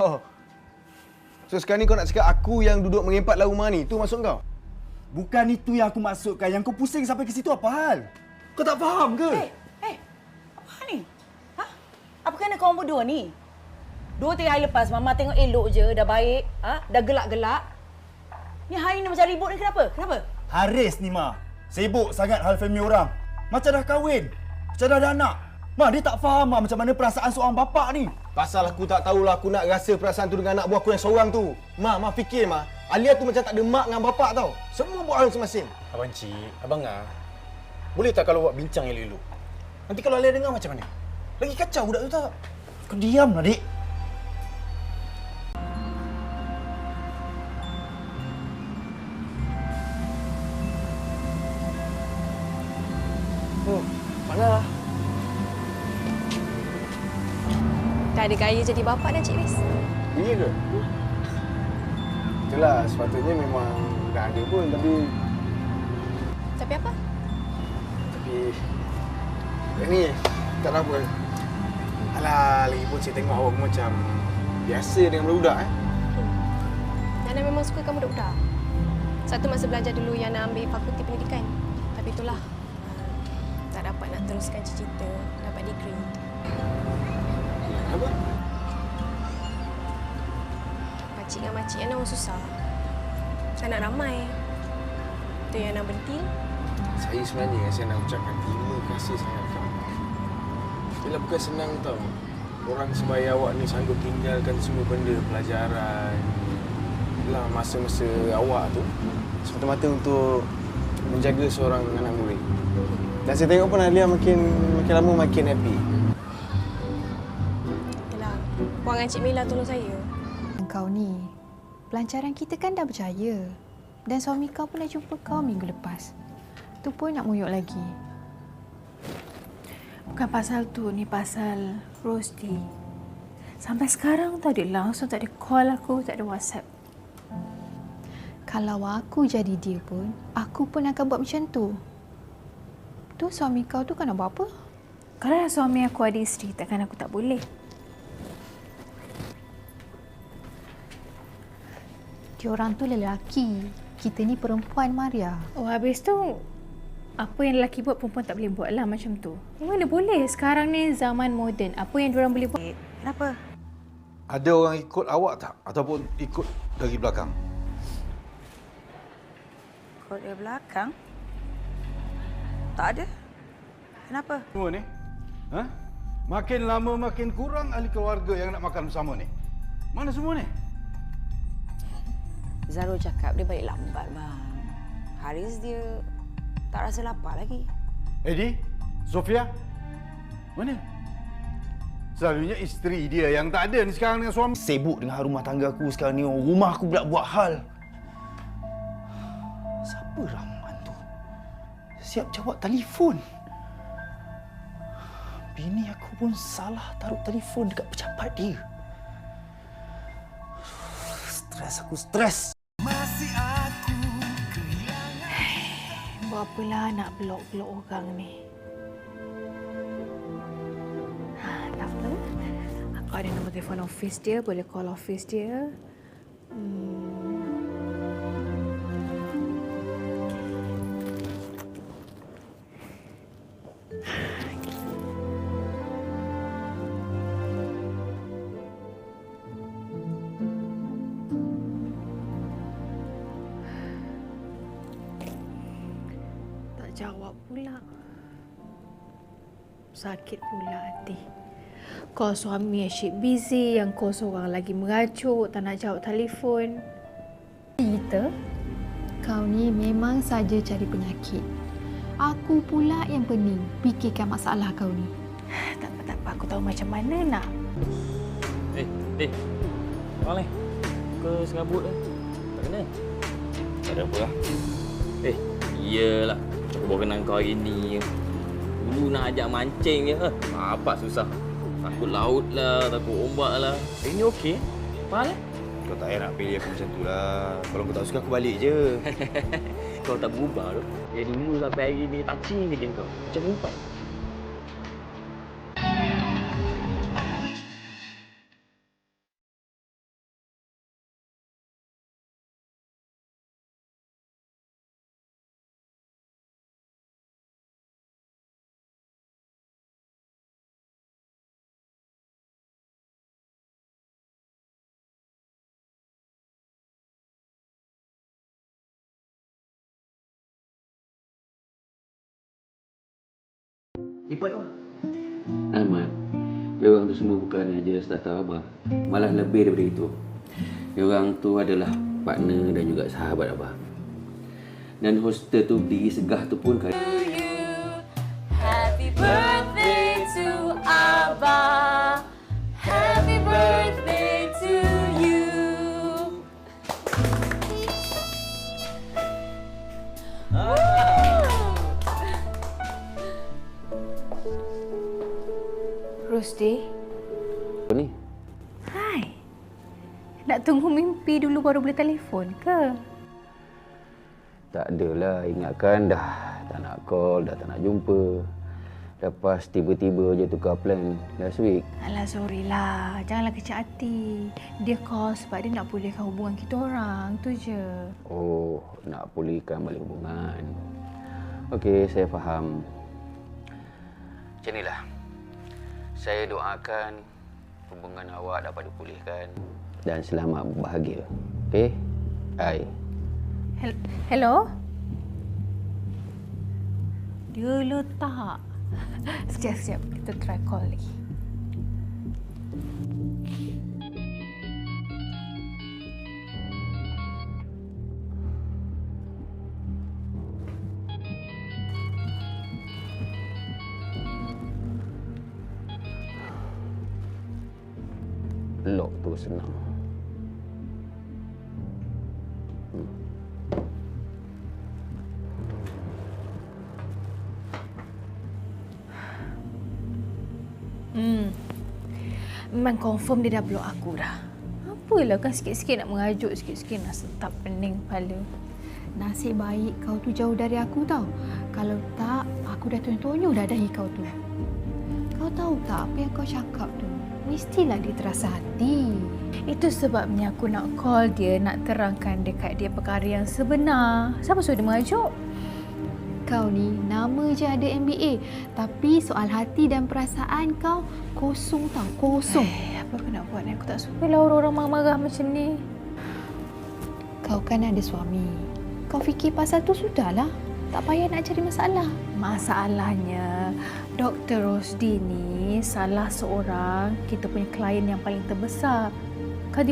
Oh. So sekarang ni kau nak cakap aku yang duduk mengempat dalam rumah ni, tu maksud kau? Bukan itu yang aku maksudkan. Yang kau pusing sampai ke situ apa hal? Kau tak faham ke? Eh, eh. Apa ni? Ha? Apa kena kau berdua ni? Dua tiga hari lepas Mama tengok elok je, dah baik, ha? dah gelak-gelak. Ni hari ni macam ribut ni kenapa? Kenapa? Haris ni, Ma. Sibuk sangat hal family orang. Macam dah kahwin. Macam dah ada anak. Ma, dia tak faham Ma, macam mana perasaan seorang bapa ni. Pasal aku tak tahulah aku nak rasa perasaan tu dengan anak buah aku yang seorang tu. Ma, Ma fikir Ma, Alia tu macam tak ada mak dengan bapak tau. Semua buat hal masing-masing. Abang Cik, Abang Ah. Boleh tak kalau buat bincang elok-elok? Nanti kalau Alia dengar macam mana? Lagi kacau budak tu tak? Kau diamlah, dik. Ada gaya jadi bapa dah Cik Riz. Ini ke? Itulah, sepatutnya memang dah ada pun tapi Tapi apa? tapi yang ni tak ada apa. Alah, lagi pun saya tengok awak macam biasa dengan budak eh. Yana memang suka kamu budak-budak. Satu masa belajar dulu Yana ambil fakulti pendidikan. Tapi itulah. Tak dapat nak teruskan cita-cita, dapat degree. Apa? Pakcik dengan makcik Yana orang susah. Anak ramai. Itu yang nak berhenti. Saya sebenarnya saya nak ucapkan terima kasih sangat kau. Yelah bukan senang tau. Orang sebaya awak ni sanggup tinggalkan semua benda pelajaran. Lah masa-masa awak tu semata-mata untuk menjaga seorang anak murid. Dan saya tengok pun Alia makin makin lama makin happy. Puan dengan Cik Mila tolong saya. Kau ni, pelancaran kita kan dah berjaya. Dan suami kau pun dah jumpa kau minggu lepas. Tu pun nak muyuk lagi. Bukan pasal tu, ni pasal Rosti. Sampai sekarang tak ada langsung, tak ada call aku, tak ada WhatsApp. Kalau aku jadi dia pun, aku pun akan buat macam tu. Tu suami kau tu kan nak buat apa? Kalau suami aku ada isteri, takkan aku tak boleh. Orang tu lelaki. Kita ni perempuan, Maria. Oh, habis tu apa yang lelaki buat perempuan tak boleh buat lah macam tu. Mana boleh sekarang ni zaman moden. Apa yang diorang boleh buat? Kenapa? Ada orang ikut awak tak? Ataupun ikut dari belakang? Kau dari belakang? Tak ada. Kenapa? Semua ni? Ha? Makin lama makin kurang ahli keluarga yang nak makan bersama ni. Mana semua ni? Zarul cakap dia balik lambat, bang. Haris dia tak rasa lapar lagi. Eddie? Sofia? Mana? Selalunya isteri dia yang tak ada ni sekarang dengan suami. Sibuk dengan hal rumah tangga aku sekarang ni. Rumah aku pula buat hal. Siapa Rahman tu? Siap jawab telefon. Bini aku pun salah taruh telefon dekat pejabat dia. Stres aku, stres. Apalah nak blok-blok orang ni? Ha, tak apa. Aku ada nombor telefon office dia, boleh call office dia. Hmm. Tak pula. Sakit pula hati. Kau suami asyik busy, yang kau seorang lagi merajuk, tak nak jawab telefon. Kita, kau ni memang saja cari penyakit. Aku pula yang pening fikirkan masalah kau ni. Tak apa, tak apa. Aku tahu macam mana nak. Eh, eh. Orang ni. Ke serabut eh? Tak kena. Tak ada apa lah. Eh, iyalah. Aku baru kenal kau hari ni. Dulu nak ajak mancing je. Eh, apa susah. Takut laut lah, takut ombak lah. Eh, ni okey. Faham eh? Kau tak payah nak pilih aku macam tu lah. Kalau kau tak suka, aku balik je. Kau tak berubah tu. Dari dulu sampai hari ni touching je kau. Macam umpan. Lipat lah. Ahmad, diorang tu semua bukan aja startup abah. Malah lebih daripada itu. Diorang tu adalah partner dan juga sahabat abah. Dan hostel tu berdiri segah tu pun kan Happy birthday Nak tunggu mimpi dulu baru boleh telefon ke? Tak adalah, ingatkan dah tak nak call, dah tak nak jumpa. Lepas tiba-tiba je tukar plan last week. Alah, sorry lah. Janganlah kecil hati. Dia call sebab dia nak pulihkan hubungan kita orang. Tu je. Oh, nak pulihkan balik hubungan. Okey, saya faham. Macam inilah. Saya doakan hubungan awak dapat dipulihkan dan selamat berbahagia. Okey? Hai. Hel- Hello? Dia letak. Sekejap, sekejap. Kita try call lagi. Lock tu senang. Memang confirm dia dah block aku dah. Apalah kan sikit-sikit nak mengajuk, sikit-sikit nak setap pening kepala. Nasib baik kau tu jauh dari aku tau. Kalau tak, aku dah tonyo-tonyo dah dahi kau tu. Kau tahu tak apa yang kau cakap tu? Mestilah dia terasa hati. Itu sebabnya aku nak call dia, nak terangkan dekat dia perkara yang sebenar. Siapa suruh dia mengajuk? Kau ni nama je ada MBA. Tapi soal hati dan perasaan kau kosong tau, kosong. Eh, apa aku nak buat ni? Aku tak suka lah orang-orang marah-marah macam ni. Kau kan ada suami. Kau fikir pasal tu sudahlah. Tak payah nak cari masalah. Masalahnya, Dr. Rosdi ni salah seorang kita punya klien yang paling terbesar. Dia